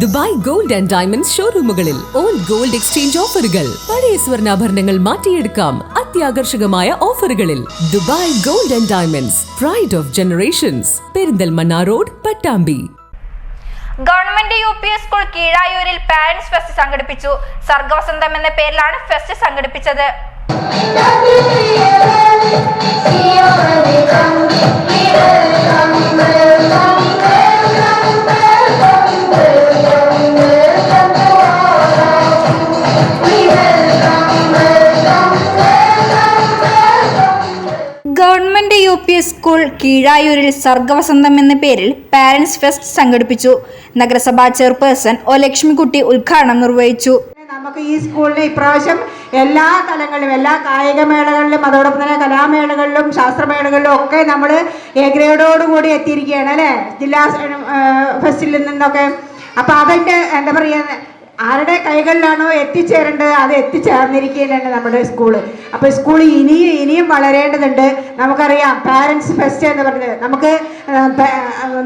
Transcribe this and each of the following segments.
Dubai gold and diamonds ഷോറൂമുകളിൽ old gold exchange ഓഫറുകൾ പഴയ സ്വർണാഭരണങ്ങൾ മാറ്റിയെടുക്കാം അത്യാകർഷകമായ ഓഫറുകളിൽ Dubai gold and diamonds pride of generations Perinthalmanna road Pattambi government U P S school കീഴായൂരിൽ parents fest സംഘടിപ്പിച്ചു സർഗവസന്തം എന്ന പേരിലാണ് ഫെസ്റ്റ് സംഘടിപ്പിച്ചത് ഗവൺമെന്റ് യു പി സ്കൂൾ കീഴായൂരിൽ സർഗവസന്തം എന്ന പേരിൽ പാരന്റ്സ് ഫെസ്റ്റ് സംഘടിപ്പിച്ചു. നഗരസഭാ ചെയർപേഴ്സൺ ഒ ലക്ഷ്മിക്കുട്ടി ഉദ്ഘാടനം നിർവഹിച്ചു. നമുക്ക് ഈ സ്കൂളിന് ഇപ്രാവശ്യം എല്ലാ തലങ്ങളിലും എല്ലാ കായികമേളകളിലും അതോടൊപ്പം തന്നെ കലാമേളകളിലും ശാസ്ത്രമേളകളിലും ഒക്കെ നമ്മൾ എ ഗ്രേഡോടുകൂടി എത്തിയിരിക്കുകയാണ് അല്ലേ? ജില്ലാ ഫെസ്റ്റിൽ നിന്നൊക്കെ. അപ്പോൾ അതിന്റെ എന്താ പറയുക ആരുടെ കൈകളിലാണോ എത്തിച്ചേരേണ്ടത് അത് എത്തിച്ചേർന്നിരിക്കുകയാണ് നമ്മുടെ സ്കൂൾ അപ്പോൾ സ്കൂൾ ഇനിയും ഇനിയും വളരേണ്ടതുണ്ട്. നമുക്കറിയാം പാരൻസ് ഫെസ്റ്റ് എന്ന് പറഞ്ഞത് നമുക്ക്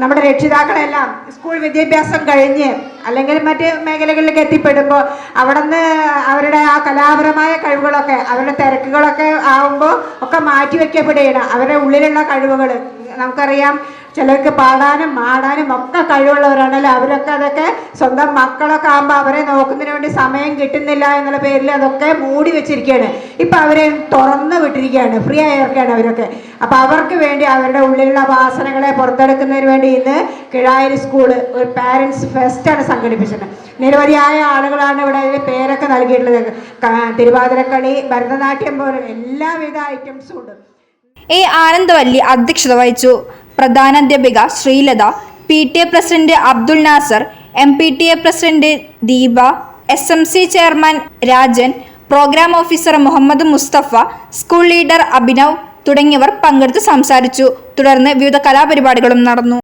നമ്മുടെ രക്ഷിതാക്കളെല്ലാം സ്കൂൾ വിദ്യാഭ്യാസം കഴിഞ്ഞ് അല്ലെങ്കിൽ മറ്റ് മേഖലകളിലേക്ക് എത്തിപ്പെടുമ്പോൾ അവിടെ നിന്ന് അവരുടെ ആ കലാപരമായ കഴിവുകളൊക്കെ അവരുടെ തിരക്കുകളൊക്കെ ആവുമ്പോൾ ഒക്കെ മാറ്റിവെക്കപ്പെടുകയാണ്. അവരുടെ ഉള്ളിലുള്ള കഴിവുകൾ നമുക്കറിയാം ചിലർക്ക് പാടാനും മാടാനും ഒക്കെ കഴിവുള്ളവരാണല്ലോ. അവരൊക്കെ അതൊക്കെ സ്വന്തം മക്കളൊക്കെ ആകുമ്പോൾ അവരെ നോക്കുന്നതിന് വേണ്ടി സമയം കിട്ടുന്നില്ല എന്നുള്ള പേരിൽ അതൊക്കെ മൂടി വെച്ചിരിക്കുകയാണ്. ഇപ്പം അവരെ തുറന്ന് വിട്ടിരിക്കുകയാണ്. ഫ്രീ ആയിരിക്കുകയാണ് അവരൊക്കെ. അപ്പോൾ അവർക്ക് വേണ്ടി അവരുടെ ഉള്ളിലുള്ള വാസനകളെ പുറത്തെടുക്കുന്നതിന് വേണ്ടി ഇന്ന് കിഴായൂർ സ്കൂൾ ഒരു പാരൻസ് ഫെസ്റ്റാണ് സംഘടിപ്പിച്ചത്. നിരവധിയായ ആളുകളാണ് ഇവിടെ അതിന് പേരൊക്കെ നൽകിയിട്ടുള്ളത്. തിരുവാതിരക്കളി ഭരതനാട്യം പോലെ എല്ലാവിധ ഐറ്റംസും ഉണ്ട്. എ ആനന്ദവല്ലി അധ്യക്ഷത വഹിച്ചു. പ്രധാനാധ്യാപിക Sreelatha P T A president Abdul Nasar M P T A president Deepa S M C chairman Rajan programme officer Muhammad Mustafa school leader Abhinav തുടങ്ങിയവർ പങ്കെടുത്ത് സംസാരിച്ചു. തുടർന്ന് വിവിധ കലാപരിപാടികളും നടന്നു.